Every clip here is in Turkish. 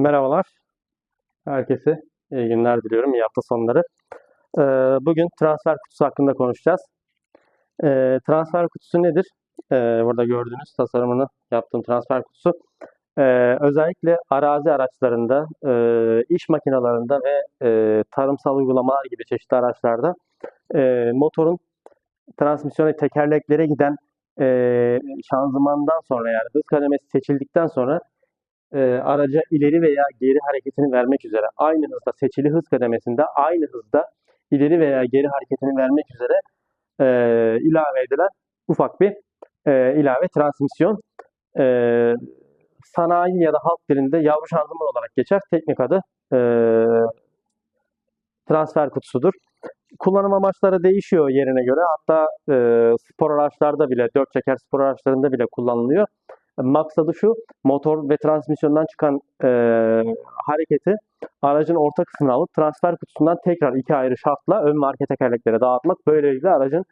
Merhabalar. Herkese iyi günler diliyorum. İyi hafta sonları. Ee, bugün transfer kutusu hakkında konuşacağız. Ee, transfer kutusu nedir? Ee, burada gördüğünüz tasarımını yaptığım transfer kutusu. Özellikle arazi araçlarında, e, iş makinelerinde ve e, tarımsal uygulamalar gibi çeşitli araçlarda e, motorun transmisyonu tekerleklere giden şanzımandan sonra yani hız kademesi seçildikten sonra e, araca ileri veya geri hareketini vermek üzere aynı hızda seçili hız kademesinde aynı hızda ileri veya geri hareketini vermek üzere e, ilave edilen ufak bir e, ilave transmisyon. E, sanayi ya da halk dilinde yavru şanzıman olarak geçer. Teknik adı e, transfer kutusudur. Kullanım amaçları değişiyor yerine göre. Hatta e, spor araçlarda bile, dört çeker spor araçlarında bile kullanılıyor. Maksadı şu, motor ve transmisyondan çıkan e, hareketi aracın orta kısmına alıp transfer kutusundan tekrar iki ayrı şaftla ön ve arka tekerleklere dağıtmak. Böylelikle aracın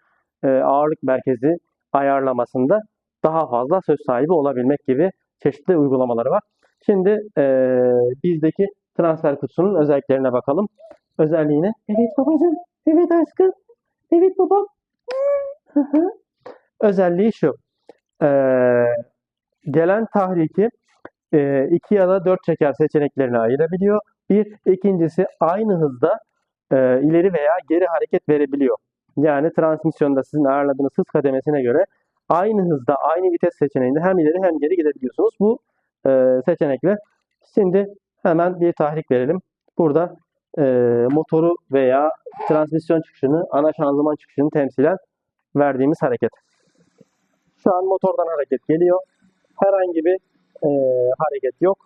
e, ağırlık merkezi ayarlamasında daha fazla söz sahibi olabilmek gibi çeşitli uygulamaları var. Şimdi e, bizdeki transfer kutusunun özelliklerine bakalım. Özelliğine. Evet babacığım, evet aşkım, evet babam. Özelliği şu. Eee gelen tahriki e, iki ya da dört çeker seçeneklerine ayırabiliyor. Bir, ikincisi aynı hızda e, ileri veya geri hareket verebiliyor. Yani transmisyonda sizin ayarladığınız hız kademesine göre aynı hızda, aynı vites seçeneğinde hem ileri hem geri gidebiliyorsunuz. Bu e, seçenekle. Şimdi hemen bir tahrik verelim. Burada e, motoru veya transmisyon çıkışını, ana şanzıman çıkışını temsilen verdiğimiz hareket. Şu an motordan hareket geliyor herhangi bir e, hareket yok.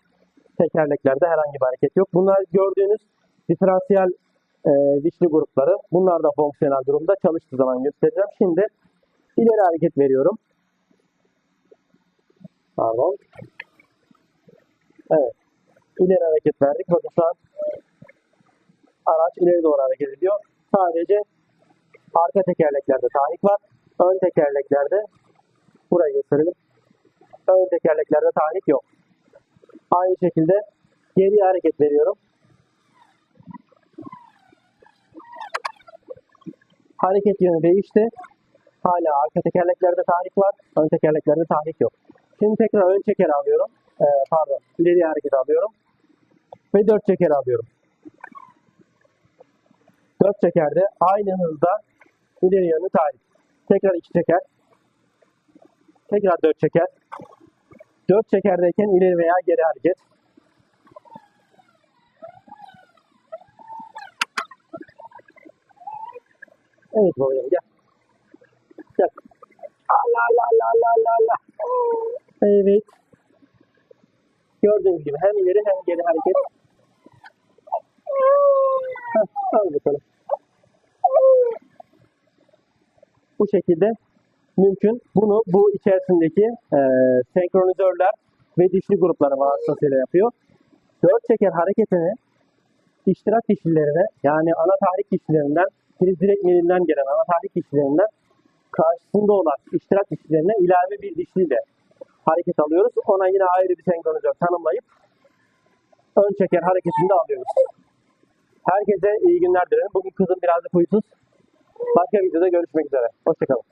Tekerleklerde herhangi bir hareket yok. Bunlar gördüğünüz diferansiyel e, dişli grupları. Bunlar da fonksiyonel durumda. Çalıştığı zaman göstereceğim. Şimdi ileri hareket veriyorum. Pardon. Evet. İleri hareket verdik. Bakın şu an araç ileri doğru hareket ediyor. Sadece arka tekerleklerde tahrik var. Ön tekerleklerde burayı gösterelim ön tekerleklerde tahrik yok. Aynı şekilde geri hareket veriyorum. Hareket yönü değişti. Hala arka tekerleklerde tahrik var. Ön tekerleklerde tahrik yok. Şimdi tekrar ön çeker alıyorum. Ee, pardon. ileri hareket alıyorum. Ve dört çeker alıyorum. Dört çekerde aynı hızda ileri yönü tahrik. Tekrar iki çeker. Tekrar dört çeker. Dört çekerdeyken ileri veya geri hareket. Evet babacığım gel. Gel. Allah Allah Allah Allah Allah Allah. Evet. Gördüğünüz gibi hem ileri hem geri hareket. Heh, al bakalım. Bu şekilde mümkün. Bunu bu içerisindeki e, senkronizörler ve dişli grupları vasıtasıyla yapıyor. Dört çeker hareketini iştirak dişlilerine yani ana tahrik dişlilerinden priz direkt milinden gelen ana tahrik dişlilerinden karşısında olan iştirak dişlilerine ilave bir dişliyle hareket alıyoruz. Ona yine ayrı bir senkronizör tanımlayıp ön çeker hareketini alıyoruz. Herkese iyi günler dilerim. Bugün kızım birazcık huysuz. Başka videoda görüşmek üzere. Hoşçakalın.